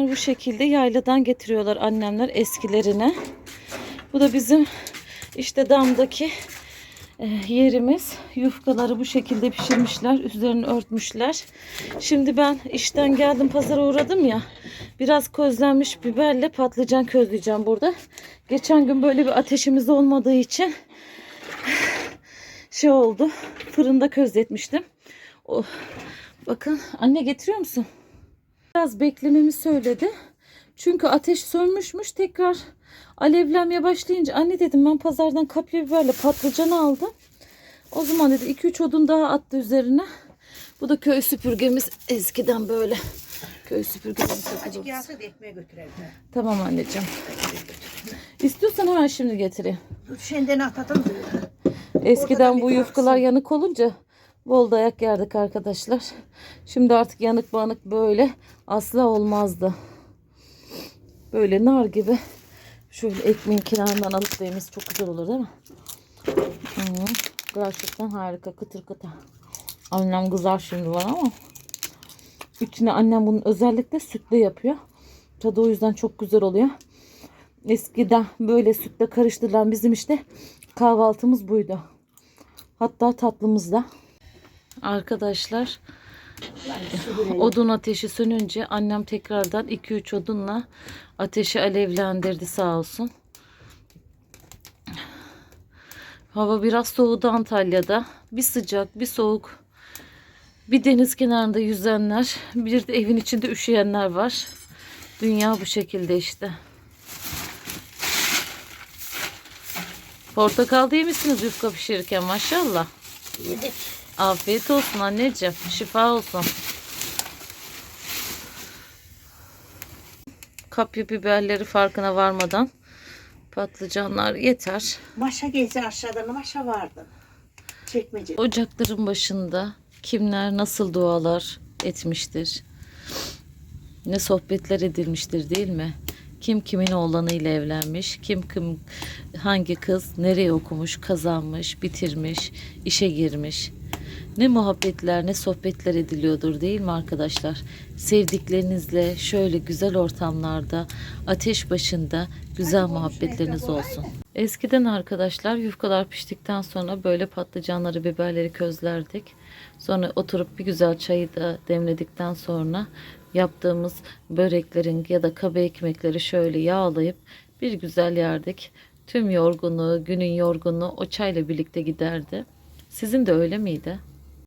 Bunlar bu şekilde yayladan getiriyorlar annemler eskilerine. Bu da bizim işte damdaki e, yerimiz. Yufkaları bu şekilde pişirmişler. Üzerini örtmüşler. Şimdi ben işten geldim pazara uğradım ya. Biraz közlenmiş biberle patlıcan közleyeceğim burada. Geçen gün böyle bir ateşimiz olmadığı için şey oldu. Fırında közletmiştim. O, bakın anne getiriyor musun? Biraz beklememi söyledi. Çünkü ateş sönmüşmüş. Tekrar alevlenmeye başlayınca anne dedim ben pazardan kapya biberle patlıcan aldım. O zaman dedi 2-3 odun daha attı üzerine. Bu da köy süpürgemiz eskiden böyle. Köy süpürgemiz Acık yağsa da ekmeğe götürelim. Tamam anneciğim. İstiyorsan hemen şimdi getireyim. Şenden diyor. Eskiden bu yufkalar yanık olunca bol dayak yerdik arkadaşlar. Şimdi artık yanık banık böyle asla olmazdı. Böyle nar gibi şöyle ekmeğin kenarından alıp da yemesi çok güzel olur değil mi? Hı, gerçekten harika kıtır kıtır. Annem kızar şimdi bana ama içine annem bunu özellikle sütle yapıyor. Tadı o yüzden çok güzel oluyor. Eskiden böyle sütle karıştırılan bizim işte kahvaltımız buydu. Hatta tatlımız da. Arkadaşlar odun ateşi sönünce annem tekrardan 2-3 odunla ateşi alevlendirdi sağ olsun. Hava biraz soğudu Antalya'da. Bir sıcak bir soğuk. Bir deniz kenarında yüzenler, bir de evin içinde üşüyenler var. Dünya bu şekilde işte. Portakal değil misiniz yufka pişirirken maşallah. Yedik. Afiyet olsun anneciğim. Şifa olsun. Kapya biberleri farkına varmadan patlıcanlar yeter. Maşa gezi aşağıdan maşa vardı. Çekmece. Ocakların başında kimler nasıl dualar etmiştir. Ne sohbetler edilmiştir değil mi? Kim kimin oğlanıyla evlenmiş, kim kim hangi kız nereye okumuş, kazanmış, bitirmiş, işe girmiş. Ne muhabbetler, ne sohbetler ediliyordur değil mi arkadaşlar? Sevdiklerinizle şöyle güzel ortamlarda, ateş başında güzel muhabbetleriniz olsun. Eskiden arkadaşlar yufkalar piştikten sonra böyle patlıcanları, biberleri közlerdik. Sonra oturup bir güzel çayı da demledikten sonra yaptığımız böreklerin ya da kaba ekmekleri şöyle yağlayıp bir güzel yerdik. Tüm yorgunluğu, günün yorgunluğu o çayla birlikte giderdi. Sizin de öyle miydi?